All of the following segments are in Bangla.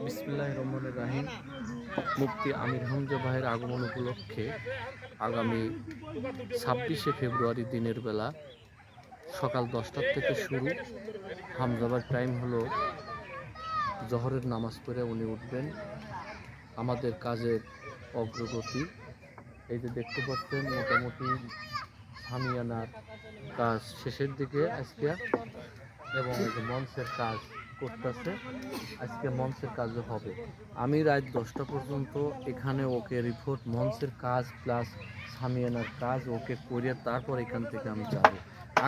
বিসমুল্লাহ রহমান রাহিম। মুফতি আমির হামজা ভাইয়ের আগমন উপলক্ষে আগামী ছাব্বিশে ফেব্রুয়ারি দিনের বেলা সকাল দশটার থেকে শুরু হামজাবার টাইম হলো জহরের নামাজ পড়ে উনি উঠবেন। আমাদের কাজের অগ্রগতি, এই যে দেখতে পাচ্ছেন মোটামুটি সামিয়ানার কাজ শেষের দিকে আজকে, এবং মঞ্চের কাজ করতেছে, আজকে মঞ্চের কাজও হবে। আমি রাত দশটা পর্যন্ত এখানে ওকে রিপোর্ট মঞ্চের কাজ প্লাস সামিয়ানার কাজ ওকে করিয়ে তারপর এখান থেকে আমি যাব।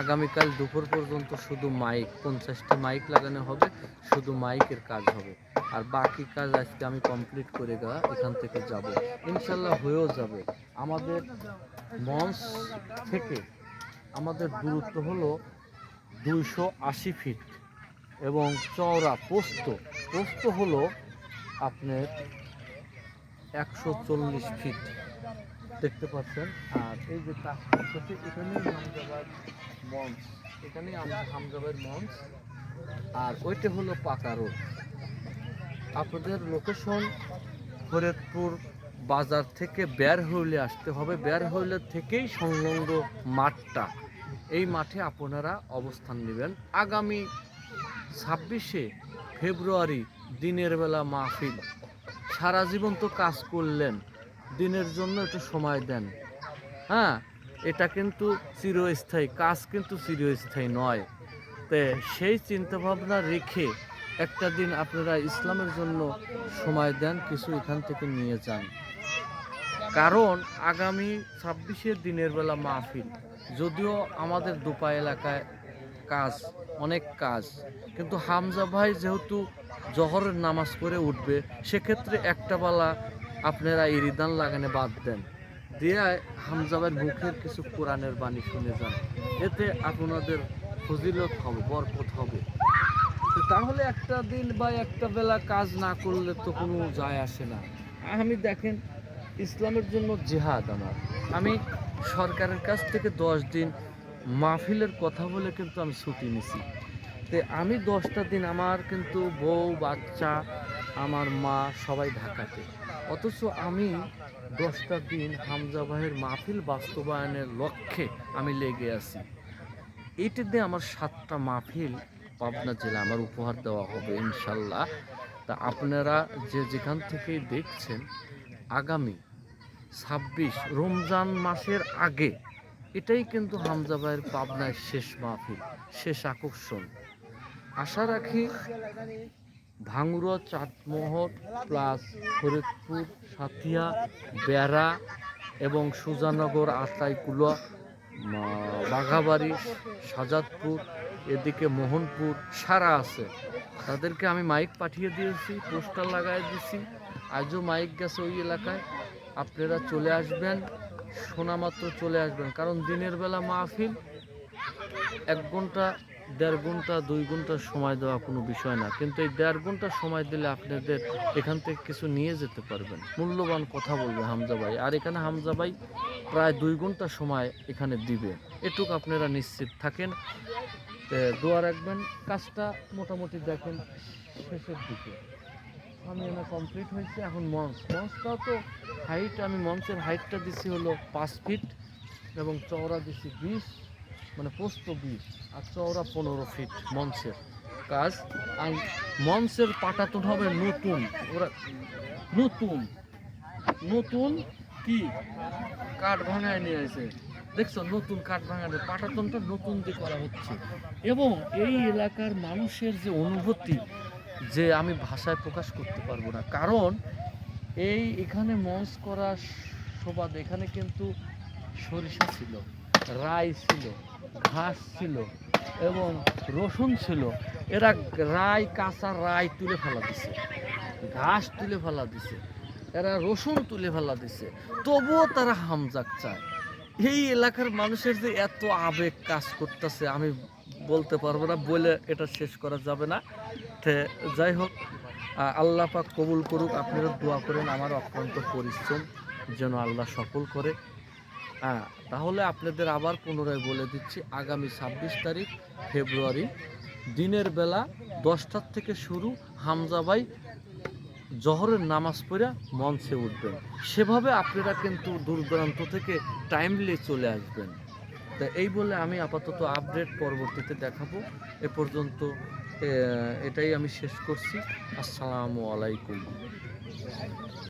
আগামীকাল দুপুর পর্যন্ত শুধু মাইক পঞ্চাশটা মাইক লাগানো হবে, শুধু মাইকের কাজ হবে। আর বাকি কাজ আজকে আমি কমপ্লিট করে গা এখান থেকে যাব। ইনশাল্লাহ হয়েও যাবে। আমাদের মঞ্চ থেকে আমাদের দূরত্ব হলো দুইশো আশি ফিট এবং চওড়া পোস্ত। পোস্ত হলো আপনার একশো চল্লিশ ফিট। দেখতে পাচ্ছেন? আর এই যে কাজ এখানেই হামজাবাদ মঞ্চ। এখানেই হামজাবাদ মঞ্চ। আর ওইটা হলো পাকা রোড। আপনাদের লোকেশন ফরিদপুর বাজার থেকে বের হইলে আসতে হবে। বের হইলে থেকেই সংলগ্ন মাঠটা। এই মাঠে আপনারা অবস্থান নেবেন। আগামী ছাব্বিশে ফেব্রুয়ারি দিনের বেলা মাহফিল। সারা জীবন তো কাজ করলেন, দিনের জন্য একটু সময় দেন। হ্যাঁ এটা কিন্তু চিরস্থায়ী, কাজ কিন্তু চিরস্থায়ী নয়। তে সেই চিন্তাভাবনা রেখে একটা দিন আপনারা ইসলামের জন্য সময় দেন, কিছু এখান থেকে নিয়ে যান। কারণ আগামী ছাব্বিশে দিনের বেলা মাহফিল, যদিও আমাদের দুপা এলাকায় কাজ, অনেক কাজ। কিন্তু হামজা ভাই যেহেতু জহরের নামাজ পড়ে উঠবে, সেক্ষেত্রে একটা বেলা আপনারা ইরিদান লাগানে বাদ দেন। দিয়ে হামজা ভাইয়ের মুখের কিছু কোরআনের বাণী শুনে যান। এতে আপনাদের ফজিলত হবে, বরকত হবে। তাহলে একটা দিন বা একটা বেলা কাজ না করলে তো কোনো যায় আসে না। আমি দেখেন, ইসলামের জন্য জেহাদ আমার। আমি সরকারের কাছ থেকে দশ দিন মাহফিলের কথা বলে কিন্তু আমি ছুটি নিছি। আমি দশটা দিন আমার কিন্তু বউ, বাচ্চা, আমার মা সবাই ঢাকাতে। অথচ আমি দশটা দিন হামজা ভাইয়ের মাহফিল বাস্তবায়নের লক্ষ্যে আমি লেগে আছি। দিয়ে আমার সাতটা মাহফিল পাবনা জেলা আমার উপহার দেওয়া হবে ইনশাল্লাহ। তা আপনারা যে যেখান থেকে দেখছেন, আগামী ছাব্বিশ রমজান মাসের আগে এটাই কিন্তু হামজা ভাইয়ের পাবনায় শেষ মাহফিল, শেষ আকর্ষণ। আশা রাখি ভাঙুরা চাটমোহর প্লাস ফরিদপুর সাথিয়া বেড়া এবং সুজানগর, আতাইকুলা বাঘাবাড়ি, সাজাদপুর, এদিকে মোহনপুর সারা আছে। তাদেরকে আমি মাইক পাঠিয়ে দিয়েছি, পোস্টার লাগাই দিয়েছি। আজও মাইক গেছে ওই এলাকায়। আপনারা চলে আসবেন শোনা মাত্র চলে আসবেন। কারণ দিনের বেলা মাহফিল এক ঘণ্টা দেড় ঘণ্টা, দুই ঘণ্টা সময় দেওয়া কোনো বিষয় না। কিন্তু এই দেড় ঘণ্টা সময় দিলে আপনাদের এখান থেকে কিছু নিয়ে যেতে পারবেন। মূল্যবান কথা বলবে হামজা ভাই। আর এখানে হামজা ভাই প্রায় দুই ঘণ্টা সময় এখানে দিবে। এটুক আপনারা নিশ্চিত থাকেন। দোয়া রাখবেন। কাজটা মোটামুটি দেখেন শেষের দিকে। আমি এনে কমপ্লিট হয়েছে। এখন মঞ্চ। মঞ্চটাও তো হাইট আমি মঞ্চের হাইটটা দিছি হলো পাঁচ ফিট এবং চওড়া দিছি বিশ। মানে পোস্ত বিশ আর চওড়া পনেরো ফিট মঞ্চের কাজ। আর মঞ্চের পাটাতন হবে নতুন। ওরা নতুন। নতুন কি? কাঠ ভাঙায় নিয়ে আসে দেখছ, নতুন কাঠ ভাঙানো পাটাতনটা নতুন দিয়ে করা হচ্ছে। এবং এই এলাকার মানুষের যে অনুভূতি, যে আমি ভাষায় প্রকাশ করতে পারব না। কারণ এই এখানে মঞ্চ করা শোভাদ এখানে কিন্তু সরিষা ছিল। রাই ছিল, ঘাস ছিল এবং রসুন ছিল। এরা রাই, কাঁচা রাই তুলে ফেলা দিছে। ঘাস তুলে ফেলা দিছে। এরা রসুন তুলে ফেলা দিছে। তবুও তারা হামজাক চায়। এই এলাকার মানুষের যে এত আবেগ কাজ করতেছে, আমি বলতে পারব না, বলে এটা শেষ করা যাবে না। যাই হোক আল্লাহ পাক কবুল করুক, আপনারা দোয়া করেন, আমার অক্লান্ত পরিশ্রম যেন আল্লাহ সফল করে। হ্যাঁ তাহলে আপনাদের আবার পুনরায় বলে দিচ্ছি, আগামী ছাব্বিশ তারিখ, ফেব্রুয়ারি, দিনের বেলা দশটার থেকে শুরু হামজাবাই জহরের নামাজ পড়ে মঞ্চে উঠবেন। সেভাবে আপনারা কিন্তু দূর দূরান্ত থেকে টাইমলি চলে আসবেন। তা এই বলে আমি আপাতত আপডেট পরবর্তীতে দেখাবো। এ পর্যন্ত এটাই আমি শেষ করছি। আসসালামু আলাইকুম।